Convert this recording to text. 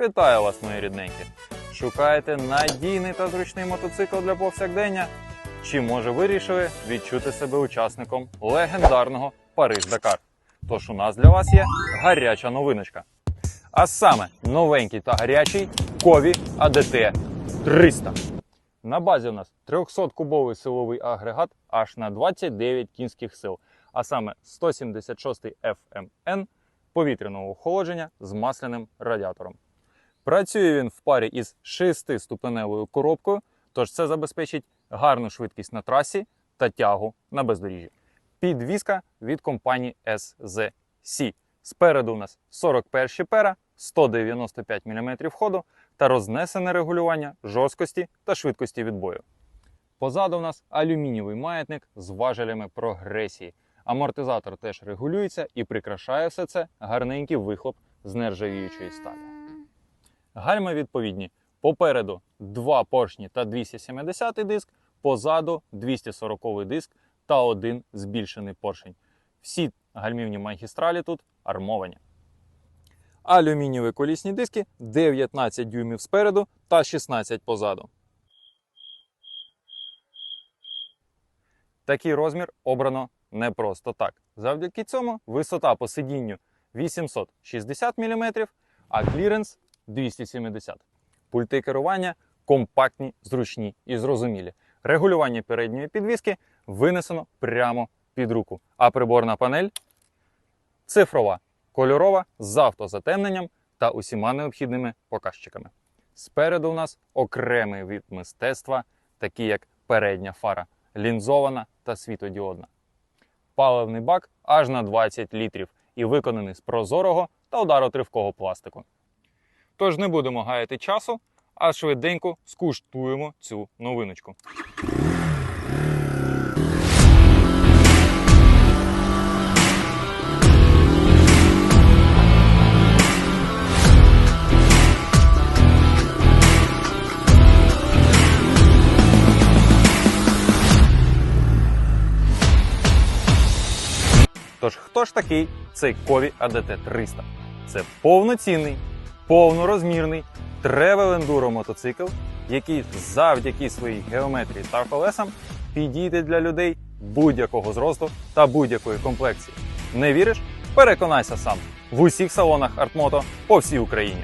Вітаю вас, мої рідненькі! Шукаєте надійний та зручний мотоцикл для повсякдення? Чи може вирішили відчути себе учасником легендарного Париж-Дакар? Тож у нас для вас є гаряча новиночка. А саме новенький та гарячий Кові ADT 300. На базі у нас 300-кубовий силовий агрегат аж на 29 кінських сил, а саме 176 FMN повітряного охолодження з масляним радіатором. Працює він в парі із 6-ступеневою коробкою, тож це забезпечить гарну швидкість на трасі та тягу на бездоріжжі. Підвізка від компанії SZC. Спереду у нас 41 пера, 195 мм ходу та рознесене регулювання жорсткості та швидкості відбою. Позаду у нас алюмінієвий маятник з важелями прогресії. Амортизатор теж регулюється і прикрашає все це гарненький вихлоп з нержавіючої сталі. Гальма відповідні. Попереду два поршні та 270 диск, позаду 240 диск та один збільшений поршень. Всі гальмівні магістралі тут армовані. Алюмінієві колісні диски 19 дюймів спереду та 16 позаду. Такий розмір обрано не просто так. Завдяки цьому висота по сидінню 860 мм, а кліренс 270. Пульти керування компактні, зручні і зрозумілі. Регулювання передньої підвіски винесено прямо під руку. А приборна панель цифрова, кольорова з автозатемненням та усіма необхідними показчиками. Спереду у нас окремий від мистецтва, такий як передня фара, лінзована та світодіодна. Паливний бак аж на 20 літрів і виконаний з прозорого та ударотривкого пластику. Тож не будемо гаяти часу, а швиденько скуштуємо цю новиночку. Тож, хто ж такий цей Кові ADT 300? Це повноцінний, повнорозмірний тревел ендуро мотоцикл, який завдяки своїй геометрії та колесам підійде для людей будь-якого зросту та будь-якої комплекції. Не віриш? Переконайся сам в усіх салонах Артмото по всій Україні.